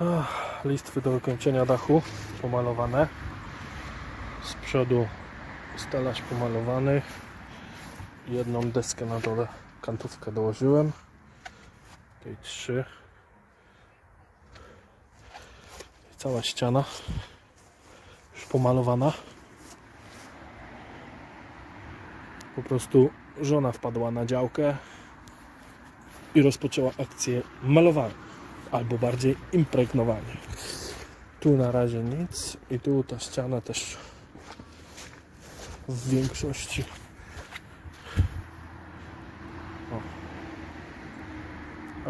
Ach, Listwy do wykończenia dachu pomalowane. Z przodu stelaż pomalowany. Jedną deskę na dole, kantówkę dołożyłem. Tej trzy. Cała ściana już pomalowana. Po prostu żona wpadła na działkę i rozpoczęła akcję malowania, albo bardziej impregnowania. Tu na razie nic i tu ta ściana też w większości. O.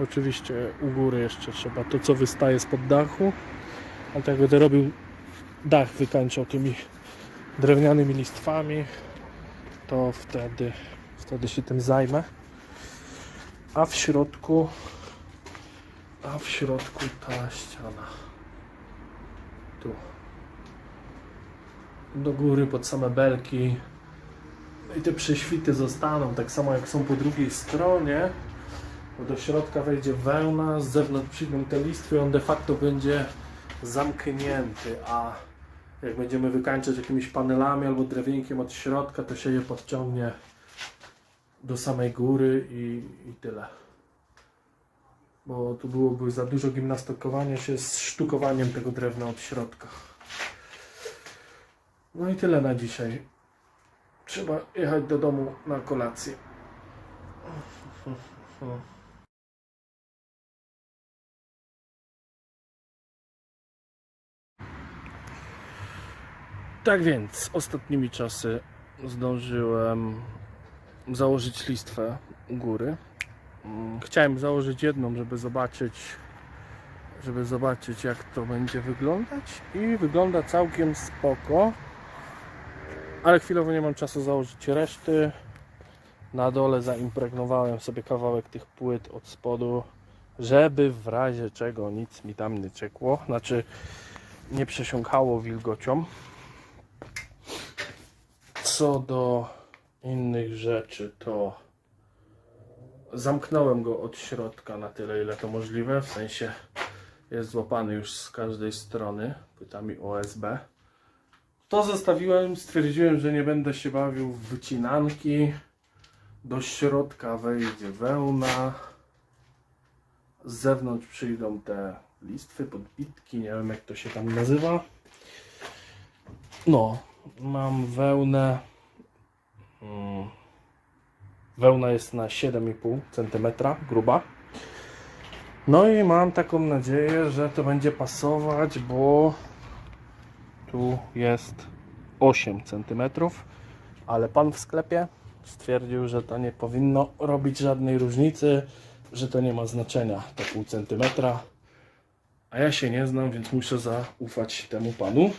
Oczywiście u góry jeszcze trzeba to co wystaje spod dachu, ale tak będę robił dach wykańczał tymi drewnianymi listwami, to wtedy, wtedy się tym zajmę. A w środku, a w środku ta ściana. Tu. Do góry pod same belki. No I te prześwity zostaną, tak samo jak są po drugiej stronie. Bo do środka wejdzie wełna, z zewnątrz przyjdą te listwy, on de facto będzie zamknięty, a jak będziemy wykańczać jakimiś panelami albo drewienkiem od środka, to się je podciągnie do samej góry i, i tyle. Bo tu byłoby za dużo gimnastykowania się z sztukowaniem tego drewna od środka. No i tyle na dzisiaj. Trzeba jechać do domu na kolację. Tak więc, ostatnimi czasy zdążyłem założyć listwę u góry. Chciałem założyć jedną, żeby zobaczyć, żeby zobaczyć jak to będzie wyglądać i wygląda całkiem spoko. Ale chwilowo nie mam czasu założyć reszty. Na dole zaimpregnowałem sobie kawałek tych płyt od spodu, żeby w razie czego nic mi tam nie ciekło, znaczy nie przesiąkało wilgocią. Co do innych rzeczy, to zamknąłem go od środka na tyle, ile to możliwe. W sensie jest złapany już z każdej strony płytami OSB. To zostawiłem, stwierdziłem, że nie będę się bawił w wycinanki. Do środka wejdzie wełna. Z zewnątrz przyjdą te listwy, podbitki, nie wiem jak to się tam nazywa. No, mam wełnę. Mm, Wełna jest na 7,5 cm gruba. No i mam taką nadzieję, że to będzie pasować, bo tu jest 8 cm, ale pan w sklepie stwierdził, że to nie powinno robić żadnej różnicy, że to nie ma znaczenia, to pół centymetra. A ja się nie znam, więc muszę zaufać temu panu.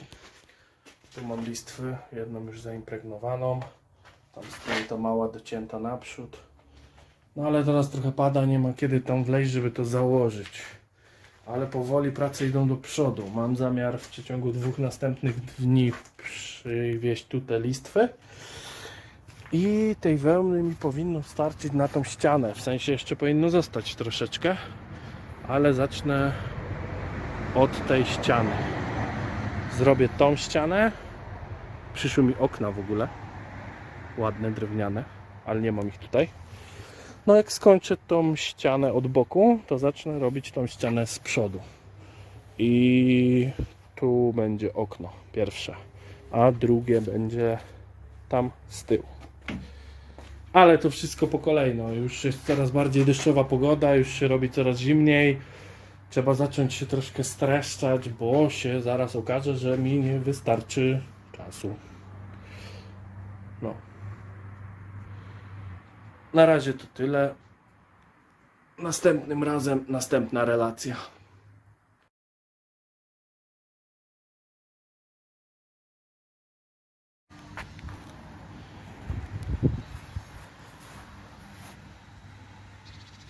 Tu mam listwy, jedną już zaimpregnowaną. Tam ta mała docięta naprzód. No ale teraz trochę pada, nie ma kiedy tam wleźć, żeby to założyć. Ale powoli prace idą do przodu. Mam zamiar w przeciągu dwóch następnych dni przywieźć tu te listwy. I tej wełny mi powinno starczyć na tą ścianę. W sensie jeszcze powinno zostać troszeczkę. Ale zacznę od tej ściany. Zrobię tą ścianę. Przyszły mi okna w ogóle. Ładne, drewniane, ale nie mam ich tutaj. No jak skończę tą ścianę od boku, to zacznę robić tą ścianę z przodu. I tu będzie okno pierwsze, a drugie będzie tam z tyłu. Ale to wszystko po kolei. No. Już jest coraz bardziej deszczowa pogoda, już się robi coraz zimniej. Trzeba zacząć się troszkę streszczać, bo się zaraz okaże, że mi nie wystarczy czasu. No. Na razie to tyle. Następnym razem następna relacja.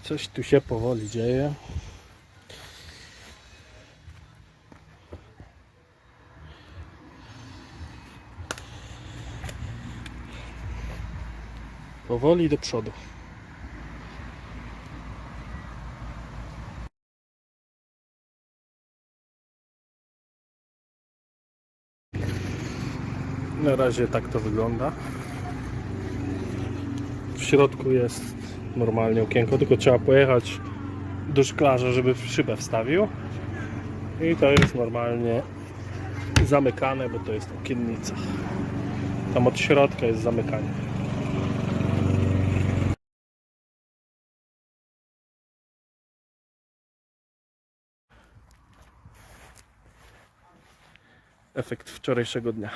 Coś tu się powoli dzieje. powoli do przodu. Na razie tak to wygląda. W środku jest normalnie okienko, tylko trzeba pojechać do szklarza, żeby szybę wstawił. I to jest normalnie zamykane, bo to jest okiennica. Tam od środka jest zamykanie. Efekt wczorajszego dnia.